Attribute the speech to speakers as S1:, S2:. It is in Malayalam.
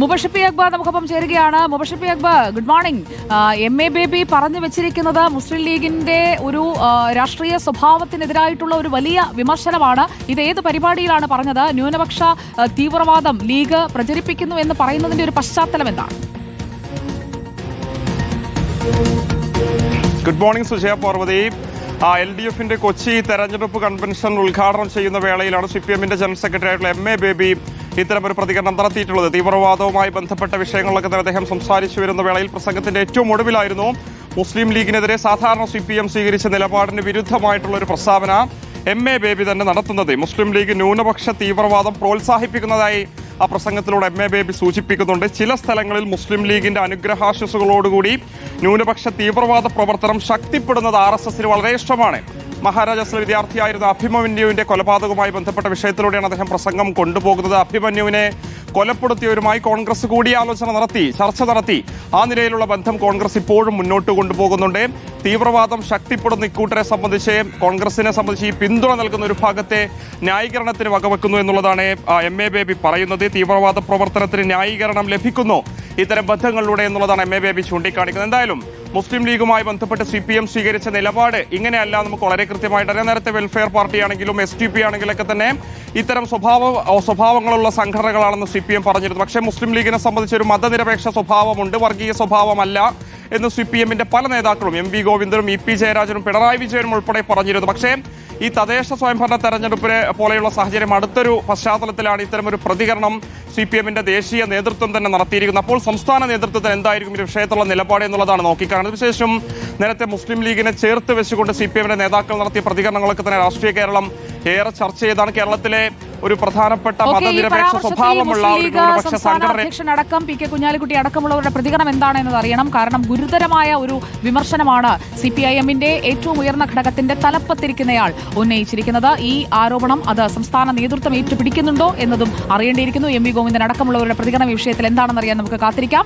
S1: മുബഷിപ്പി അക്ബർ നമുക്കൊപ്പം ചേരുകയാണ്. Mubashir Akbar good morning M A Baby പറഞ്ഞു വെച്ചിരിക്കുന്നത് മുസ്ലിം ലീഗിന്റെ ഒരു രാഷ്ട്രീയ സ്വഭാവത്തിനെതിരായിട്ടുള്ള ഒരു വലിയ വിമർശനമാണ്. ഇത് ഏത് പരിപാടിയിലാണ് പറഞ്ഞത്? ന്യൂനപക്ഷ തീവ്രവാദം ലീഗ് പ്രചരിപ്പിക്കുന്നു എന്ന് പറയുന്നതിന്റെ ഒരു പശ്ചാത്തലം എന്താണ്?
S2: Good morning Sujaya Parvathy. L D എഫിന്റെ കൊച്ചി തെരഞ്ഞെടുപ്പ് കൺവെൻഷൻ ഉദ്ഘാടനം ചെയ്യുന്ന വേളയിലാണ് സി പി എമ്മിന്റെ ജനറൽ സെക്രട്ടറി ആയിട്ടുള്ള എം എ ബേബി ഇത്തരം ഒരു പ്രതികരണം നടത്തിയിട്ടുള്ളത്. തീവ്രവാദവുമായി ബന്ധപ്പെട്ട വിഷയങ്ങളൊക്കെ തന്നെ അദ്ദേഹം സംസാരിച്ചു വരുന്ന വേളയിൽ പ്രസംഗത്തിന്റെ ഏറ്റവും ഒടുവിലായിരുന്നു. മുസ്ലിം ലീഗിനെതിരെ സാധാരണ സി പി എം സ്വീകരിച്ച നിലപാടിന് വിരുദ്ധമായിട്ടുള്ള ഒരു പ്രസ്താവന എം എ ബേബി തന്നെ നടത്തുന്നത്. മുസ്ലിം ലീഗ് ന്യൂനപക്ഷ തീവ്രവാദം പ്രോത്സാഹിപ്പിക്കുന്നതായി ആ പ്രസംഗത്തിലൂടെ എം എ ബേബി സൂചിപ്പിക്കുന്നുണ്ട്. ചില സ്ഥലങ്ങളിൽ മുസ്ലിം ലീഗിന്റെ അനുഗ്രഹാശിസുകളോടുകൂടി ന്യൂനപക്ഷ തീവ്രവാദ പ്രവർത്തനം ശക്തിപ്പെടുന്നത് ആർ എസ് എസിന് വളരെ ഇഷ്ടമാണ്. മഹാരാജാസിലെ വിദ്യാർത്ഥിയായിരുന്ന അഭിമന്യുവിന്റെ കൊലപാതകവുമായി ബന്ധപ്പെട്ട വിഷയത്തിലൂടെയാണ് അദ്ദേഹം പ്രസംഗം കൊണ്ടുപോകുന്നത്. അഭിമന്യുവിനെ കൊലപ്പെടുത്തിയവരുമായി കോൺഗ്രസ് കൂടിയാലോചന നടത്തി ചർച്ച നടത്തി. ആ നിലയിലുള്ള ബന്ധം കോൺഗ്രസ് ഇപ്പോഴും മുന്നോട്ട് കൊണ്ടുപോകുന്നുണ്ട്. തീവ്രവാദം ശക്തിപ്പെടുന്ന ഇക്കൂട്ടരെ സംബന്ധിച്ച് കോൺഗ്രസിനെ സംബന്ധിച്ച് ഈ പിന്തുണ നൽകുന്ന ഒരു ഭാഗത്തെ ന്യായീകരണത്തിന് വകവെക്കുന്നു എന്നുള്ളതാണ് എം. എ. ബേബി പറയുന്നത്. തീവ്രവാദ പ്രവർത്തനത്തിന് ന്യായീകരണം ലഭിക്കുന്നു. ഇത്തരം ബന്ധങ്ങളിലൂടെ എന്നുള്ളതാണ് എം. എ. ബേബി ചൂണ്ടിക്കാണിക്കുന്നത്. എന്തായാലും മുസ്ലിം ലീഗുമായി ബന്ധപ്പെട്ട് സി പി എം സ്വീകരിച്ച നിലപാട് ഇങ്ങനെയല്ല നമുക്ക് വളരെ കൃത്യമായിട്ട് നേരത്തെ വെൽഫെയർ പാർട്ടി ആണെങ്കിലും എസ് ടി പി ആണെങ്കിലൊക്കെ തന്നെ ഇത്തരം സ്വഭാവ സ്വഭാവങ്ങളുള്ള സംഘടനകളാണെന്ന് സി പി എം പറഞ്ഞിരുന്നു. പക്ഷേ മുസ്ലിം ലീഗിനെ സംബന്ധിച്ച് ഒരു മതനിരപേക്ഷ സ്വഭാവമുണ്ട് വർഗീയ സ്വഭാവമല്ല എന്ന് സി പി എമ്മിന്റെ പല നേതാക്കളും എം വി ഗോവിന്ദനും ഇ പി ജയരാജനും പിണറായി വിജയനും ഉൾപ്പെടെ പറഞ്ഞിരുന്നു. പക്ഷേ ഈ തദ്ദേശ സ്വയംഭരണ തെരഞ്ഞെടുപ്പിനെ പോലെയുള്ള സാഹചര്യം അടുത്തൊരു പശ്ചാത്തലത്തിലാണ് ഇത്തരമൊരു പ്രതികരണം സി പി എമ്മിന്റെ ദേശീയ നേതൃത്വം തന്നെ നടത്തിയിരിക്കുന്നത്. അപ്പോൾ സംസ്ഥാന നേതൃത്വത്തിന് എന്തായിരിക്കും ഈ വിഷയത്തുള്ള നിലപാട് എന്നുള്ളതാണ് നോക്കിക്കാണുന്നത്. വിശേഷം നേരത്തെ മുസ്ലിം ലീഗിനെ ചേർത്ത് വെച്ചുകൊണ്ട് സി പി എമ്മിന്റെ നേതാക്കൾ നടത്തിയ പ്രതികരണങ്ങളൊക്കെ തന്നെ രാഷ്ട്രീയ കേരളം ഏറെ ചർച്ച ചെയ്താണ് കേരളത്തിലെ ഒരു പ്രധാനപ്പെട്ട മതനിരപേക്ഷ സ്വഭാവമുള്ള ഒരു ന്യൂനപക്ഷ സംഘടന
S1: അടക്കം പി കെ കുഞ്ഞാലിക്കുട്ടി അടക്കമുള്ളവരുടെ പ്രതികരണം എന്താണെന്ന് അറിയണം. കാരണം ഗുരുതരമായ ഒരു വിമർശനമാണ് സി പി ഐ എമ്മിന്റെ ഏറ്റവും ഉയർന്ന ഘടകത്തിന്റെ തലപ്പത്തിരിക്കുന്നയാൾ ഉന്നയിച്ചിരിക്കുന്നത്. ഈ ആരോപണം അത് സംസ്ഥാന നേതൃത്വം ഏറ്റുപിടിക്കുന്നുണ്ടോ എന്നതും അറിയേണ്ടിയിരിക്കുന്നു. എം വി ഗോവിന്ദൻ അടക്കമുള്ളവരുടെ പ്രതികരണം ഈ വിഷയത്തിൽ എന്താണെന്ന് അറിയാൻ നമുക്ക് കാത്തിരിക്കാം.